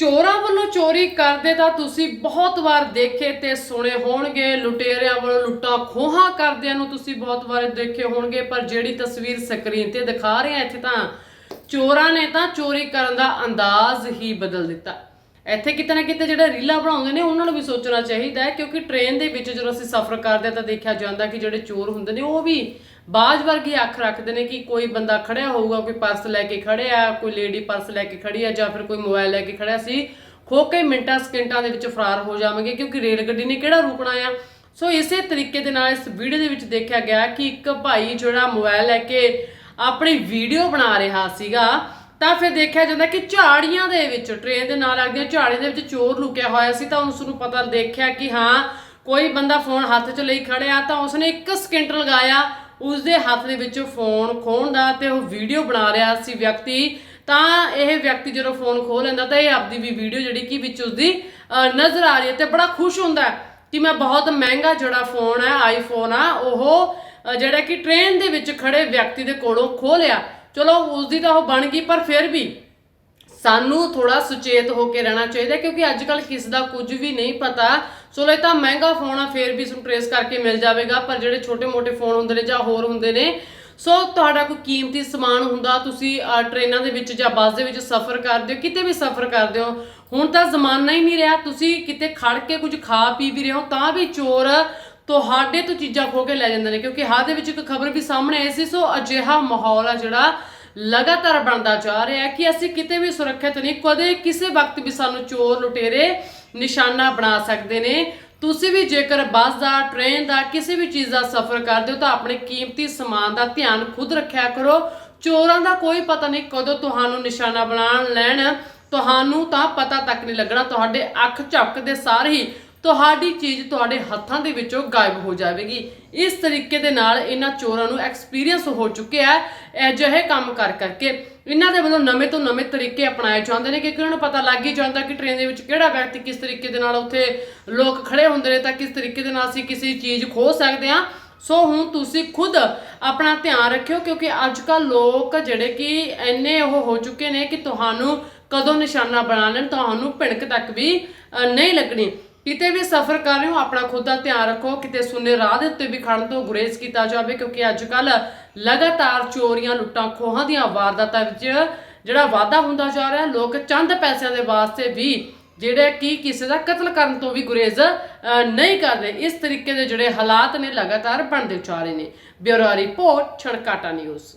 ਚੋਰਾਂ ਵੱਲੋਂ ਚੋਰੀ ਕਰਦੇ ਤਾਂ ਤੁਸੀਂ ਬਹੁਤ ਵਾਰ ਦੇਖੇ ਤੇ ਸੁਣੇ ਹੋਣਗੇ। ਲੁਟੇਰਿਆਂ ਵੱਲੋਂ ਲੁੱਟਾਂ ਖੋਹਾਂ ਕਰਦਿਆਂ ਨੂੰ ਤੁਸੀਂ ਬਹੁਤ ਵਾਰ ਦੇਖੇ ਹੋਣਗੇ, ਪਰ ਜਿਹੜੀ ਤਸਵੀਰ ਸਕਰੀਨ ਤੇ ਦਿਖਾ ਰਹੇ ਆ ਇੱਥੇ ਤਾਂ ਚੋਰਾਂ ਨੇ ਤਾਂ ਚੋਰੀ ਕਰਨ ਦਾ ਅੰਦਾਜ਼ ਹੀ ਬਦਲ ਦਿੱਤਾ। ਇੱਥੇ ਕਿਤੇ ਨਾ ਕਿਤੇ ਜਿਹੜੇ ਰੀਲਾਂ ਬਣਾਉਂਦੇ ਨੇ, ਉਹਨਾਂ ਨੂੰ ਵੀ ਸੋਚਣਾ ਚਾਹੀਦਾ ਹੈ, ਕਿਉਂਕਿ ਟ੍ਰੇਨ ਦੇ ਵਿੱਚ ਜਦੋਂ ਅਸੀਂ ਸਫ਼ਰ ਕਰਦੇ ਹਾਂ ਤਾਂ ਦੇਖਿਆ ਜਾਂਦਾ ਕਿ ਜਿਹੜੇ ਚੋਰ ਹੁੰਦੇ ਨੇ, ਉਹ ਵੀ ਬਾਜ ਵਰਗੀ ਅੱਖ ਰੱਖਦੇ ਨੇ ਕਿ ਕੋਈ ਬੰਦਾ ਖੜਿਆ ਹੋਊਗਾ, ਕੋਈ ਪਰਸ ਲੈ ਕੇ ਖੜਿਆ, ਕੋਈ ਲੇਡੀ ਪਰਸ ਲੈ ਕੇ ਖੜੀ ਆ ਜਾਂ ਫਿਰ ਕੋਈ ਮੋਬਾਈਲ ਲੈ ਕੇ ਖੜਿਆ ਸੀ ਖੋ ਕੇ ਮਿੰਟਾਂ, ਸਕਿੰਟਾਂ ਦੇ ਵਿੱਚ ਫਰਾਰ ਹੋ ਜਾਵਾਂਗੇ, ਕਿਉਂਕਿ ਰੇਲ ਗੱਡੀ ਨੇ ਕਿਹੜਾ ਰੁਕਣਾ ਆ ਸੋ ਇਸੇ ਤਰੀਕੇ ਦੇ ਨਾਲ ਇਸ ਵੀਡੀਓ ਦੇ ਵਿੱਚ ਦੇਖਿਆ ਗਿਆ ਕਿ ਇੱਕ ਭਾਈ ਜਿਹੜਾ ਮੋਬਾਈਲ ਲੈ ਕੇ ਆਪਣੀ ਵੀਡੀਓ ਬਣਾ ਰਿਹਾ ਸੀਗਾ ਤਾਂ ਫਿਰ ਦੇਖਿਆ ਜਾਂਦਾ ਕਿ ਝਾੜੀਆਂ ਦੇ ਵਿੱਚ ਟ੍ਰੇਨ ਦੇ ਨਾਲ ਲੱਗਦੀਆਂ ਝਾੜੀਆਂ ਦੇ ਵਿੱਚ ਚੋਰ ਲੁਕਿਆ ਹੋਇਆ ਸੀ ਤਾਂ ਉਸ ਨੂੰ ਪਤਾ ਦੇਖਿਆ ਕਿ ਹਾਂ, ਕੋਈ ਬੰਦਾ ਫੋਨ ਹੱਥ 'ਚ ਲਈ ਖੜਿਆ ਤਾਂ ਉਸਨੇ ਇੱਕ ਸਕਿੰਟ ਲਗਾਇਆ, ਉਸਦੇ ਹੱਥ ਦੇ ਵਿੱਚ ਫੋਨ ਖੋਣ ਦਾ ਤੇ ਉਹ ਵੀਡੀਓ ਬਣਾ ਰਿਹਾ ਸੀ ਵਿਅਕਤੀ। ਤਾਂ ਇਹ ਵਿਅਕਤੀ ਜਦੋਂ ਫੋਨ ਖੋਹ ਲੈਂਦਾ ਤਾਂ ਇਹ ਆਪਦੀ ਵੀ ਵੀਡੀਓ ਜਿਹੜੀ ਕਿ ਵਿੱਚ ਉਸਦੀ ਨਜ਼ਰ ਆ ਰਹੀ ਹੈ ਤੇ ਬੜਾ ਖੁਸ਼ ਹੁੰਦਾ ਕਿ ਮੈਂ ਬਹੁਤ ਮਹਿੰਗਾ ਜਿਹੜਾ ਫੋਨ ਹੈ ਆਈਫੋਨ ਆ, ਉਹ ਜਿਹੜਾ ਕਿ ਟ੍ਰੇਨ ਦੇ ਵਿੱਚ ਖੜੇ ਵਿਅਕਤੀ ਦੇ ਕੋਲੋਂ ਖੋਹ ਲਿਆ। ਚਲੋ ਉਸਦੀ ਤਾਂ ਉਹ ਬਣ ਗਈ ਪਰ ਫਿਰ ਵੀ ਸਾਨੂੰ ਥੋੜਾ ਸੁਚੇਤ ਹੋ ਕੇ ਰਹਿਣਾ ਚਾਹੀਦਾ ਕਿਉਂਕਿ ਅੱਜ ਕੱਲ ਕਿਸ ਦਾ ਕੁਝ ਵੀ ਨਹੀਂ ਪਤਾ। ਚਲੋ ਇਹ ਤਾਂ ਮਹਿੰਗਾ ਫੋਨ ਆ ਫਿਰ ਵੀ ਇਸ ਨੂੰ ਟ੍ਰੇਸ ਕਰਕੇ ਮਿਲ ਜਾਵੇਗਾ ਪਰ ਜਿਹੜੇ ਛੋਟੇ-ਮੋਟੇ ਫੋਨ ਹੁੰਦੇ ਨੇ ਜਾਂ ਹੋਰ ਹੁੰਦੇ ਨੇ ਸੋ ਤੁਹਾਡਾ ਕੋਈ ਕੀਮਤੀ ਸਮਾਨ ਹੁੰਦਾ ਤੁਸੀਂ ਅਹ, ਟ੍ਰੇਨਾਂ ਦੇ ਵਿੱਚ ਜਾਂ ਬੱਸ ਦੇ ਵਿੱਚ ਸਫ਼ਰ ਕਰਦੇ ਹੋ ਕਿਤੇ ਵੀ ਸਫ਼ਰ ਕਰਦੇ ਹੋ ਹੁਣ ਤਾਂ ਜ਼ਮਾਨਾ ਹੀ ਨਹੀਂ ਰਿਹਾ ਤੁਸੀਂ ਕਿਤੇ ਖੜ ਕੇ ਕੁਝ ਖਾ ਪੀ ਵੀ ਰਹੇ ਹੋ ਤਾਂ ਵੀ ਚੋਰ ਤੁਹਾਡੇ ਤੋਂ ਚੀਜ਼ਾਂ ਖੋ ਕੇ ਲੈ ਜਾਂਦੇ ਨੇ, ਕਿਉਂਕਿ ਹਾਲ ਦੇ ਵਿੱਚ ਇੱਕ ਖਬਰ ਵੀ ਸਾਹਮਣੇ ਆਈ ਸੀ, ਸੋ ਅਜਿਹਾ ਮਾਹੌਲ ਆ ਜਿਹੜਾ ਲਗਾਤਾਰ ਬਣਦਾ ਜਾ ਰਿਹਾ ਹੈ ਕਿ ਅਸੀਂ ਕਿਤੇ ਵੀ ਸੁਰੱਖਿਅਤ ਨਹੀਂ, ਕਦੇ ਕਿਸੇ ਵਕਤ ਵੀ ਸਾਨੂੰ ਚੋਰ ਲੁਟੇਰੇ ਨਿਸ਼ਾਨਾ ਬਣਾ ਸਕਦੇ ਨੇ। ਤੁਸੀਂ ਵੀ ਜੇਕਰ ਬੱਸ ਦਾ, ਟ੍ਰੇਨ ਦਾ ਕਿਸੇ ਵੀ ਚੀਜ਼ ਦਾ ਸਫ਼ਰ ਕਰਦੇ ਹੋ ਤਾਂ ਆਪਣੇ ਕੀਮਤੀ ਸਮਾਨ ਦਾ ਧਿਆਨ ਖੁਦ ਰੱਖਿਆ ਕਰੋ। ਚੋਰਾਂ ਦਾ ਕੋਈ ਪਤਾ ਨਹੀਂ ਕਦੋਂ ਤੁਹਾਨੂੰ ਨਿਸ਼ਾਨਾ ਬਣਾਉਣ ਲੈਣ, ਤੁਹਾਨੂੰ ਤਾਂ ਪਤਾ ਤੱਕ ਨਹੀਂ ਲੱਗਣਾ। ਤੁਹਾਡੇ ਅੱਖ ਝਪਕਦੇ ਸਾਰ ਹੀ ਤੁਹਾਡੀ ਚੀਜ਼ ਤੁਹਾਡੇ ਹੱਥਾਂ ਦੇ ਵਿੱਚੋਂ ਗਾਇਬ ਹੋ ਜਾਵੇਗੀ। ਇਸ ਤਰੀਕੇ ਦੇ ਨਾਲ ਇਹਨਾਂ ਚੋਰਾਂ ਨੂੰ ਐਕਸਪੀਰੀਅੰਸ ਹੋ ਚੁੱਕਿਆ ਹੈ ਅਜਿਹੇ ਕੰਮ ਕਰ ਕਰਕੇ। ਇਹਨਾਂ ਦੇ ਵੱਲੋਂ ਨਵੇਂ ਤੋਂ ਨਵੇਂ ਤਰੀਕੇ ਅਪਣਾਏ ਜਾਂਦੇ ਨੇ ਕਿਉਂਕਿ ਉਹਨਾਂ ਨੂੰ ਪਤਾ ਲੱਗ ਹੀ ਜਾਂਦਾ ਕਿ ਟ੍ਰੇਨ ਦੇ ਵਿੱਚ ਕਿਹੜਾ ਵਿਅਕਤੀ ਕਿਸ ਤਰੀਕੇ ਦੇ ਨਾਲ ਉੱਥੇ ਲੋਕ ਖੜੇ ਹੁੰਦੇ ਨੇ ਤਾਂ ਕਿਸ ਤਰੀਕੇ ਦੇ ਨਾਲ ਅਸੀਂ ਕਿਸੇ ਚੀਜ਼ ਖੋ ਸਕਦੇ ਹਾਂ। ਸੋ ਹੁਣ ਤੁਸੀਂ ਖੁਦ ਆਪਣਾ ਧਿਆਨ ਰੱਖਿਓ ਕਿਉਂਕਿ ਅੱਜ ਕੱਲ ਲੋਕ ਜਿਹੜੇ ਕਿ ਇੰਨੇ ਉਹ ਹੋ ਚੁੱਕੇ ਨੇ ਕਿ ਤੁਹਾਨੂੰ ਕਦੋਂ ਨਿਸ਼ਾਨਾ ਬਣਾ ਲੈਣ, ਤੁਹਾਨੂੰ ਭਿਣਕ ਤੱਕ ਵੀ ਨਹੀਂ ਲੱਗਣੀ। ਕਿਤੇ ਵੀ ਸਫ਼ਰ ਕਰ ਰਹੇ ਹੋ, ਆਪਣਾ ਖੁਦ ਦਾ ਧਿਆਨ ਰੱਖੋ, ਕਿਤੇ ਸੁੰਨੇ ਰਾਹ ਦੇ ਉੱਤੇ ਵੀ ਖੜਨ ਤੋਂ ਗੁਰੇਜ਼ ਕੀਤਾ ਜਾਵੇ, ਕਿਉਂਕਿ ਅੱਜ ਕੱਲ ਲਗਾਤਾਰ ਚੋਰੀਆਂ, ਲੁੱਟਾਂ, ਖੋਹਾਂ ਦੀਆਂ ਵਾਰਦਾਤਾਂ ਵਿੱਚ ਜਿਹੜਾ ਵਾਧਾ ਹੁੰਦਾ ਜਾ ਰਿਹਾ, ਲੋਕ ਚੰਦ ਪੈਸਿਆਂ ਦੇ ਵਾਸਤੇ ਵੀ ਜਿਹੜੇ ਕਿ ਕਿਸੇ ਦਾ ਕਤਲ ਕਰਨ ਤੋਂ ਵੀ ਗੁਰੇਜ਼ ਨਹੀਂ ਕਰਦੇ ਇਸ ਤਰੀਕੇ ਦੇ ਜਿਹੜੇ ਹਾਲਾਤ ਨੇ, ਲਗਾਤਾਰ ਬਣਦੇ ਜਾ ਰਹੇ ਨੇ। Bureau report, Chhankata news.